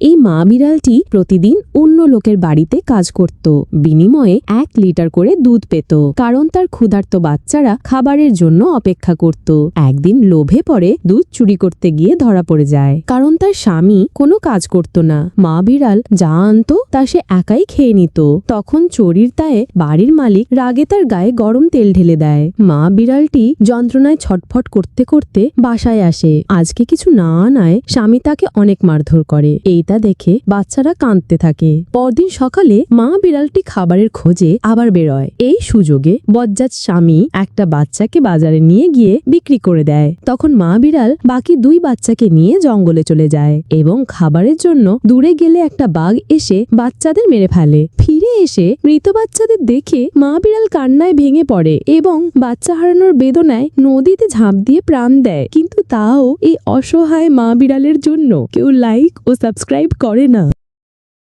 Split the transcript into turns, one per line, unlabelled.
এই মা বিড়ালটি প্রতিদিন অন্য লোকের বাড়িতে কাজ করত। বিনিময়ে এক লিটার করে দুধ পেত, কারণ তার ক্ষুধার্ত বাচ্চারা খাবারের জন্য অপেক্ষা করত। একদিন লোভে পড়ে দুধ চুরি করতে গিয়ে ধরা পড়ে যায়, কারণ তার স্বামী কোনো কাজ করত না। মা বিড়াল যা আনতো তা সে একাই খেয়ে নিত। তখন চোরির দায়ে বাড়ির মালিক রাগে তার গায়ে গরম তেল ঢেলে দেয়। মা বিড়ালটি যন্ত্রণায় ছটফট করতে করতে বাসায় আসে। আজকে কিছু না আনায় স্বামী তাকে অনেক মারধর করে। এইটা দেখে বাচ্চারা কাঁদতে থাকে। পরদিন সকালে মা বিড়ালটি খাবারের খোঁজে আবার বেরোয়। এই সুযোগে বজ্জাত স্বামী একটা বাচ্চাকে বাজারে নিয়ে গিয়ে বিক্রি করে দেয়। তখন মা বিড়াল বাকি দুই বাচ্চাকে নিয়ে জঙ্গলে চলে যায় এবং খাবারের জন্য দূরে গেলে একটা বাঘ এসে বাচ্চাদের মেরে ফেলে। ফিরে এসে মৃত বাচ্চাদের দেখে মা বিড়াল কান্নায় ভেঙে পড়ে এবং বাচ্চা হারানোর বেদনায় নদীতে ঝাঁপ দিয়ে প্রাণ দেয়। কিন্তু তাও এই অসহায় মা বিড়ালের জন্য। কেউ লাইক ও সাবস্ক্রাইব করে না।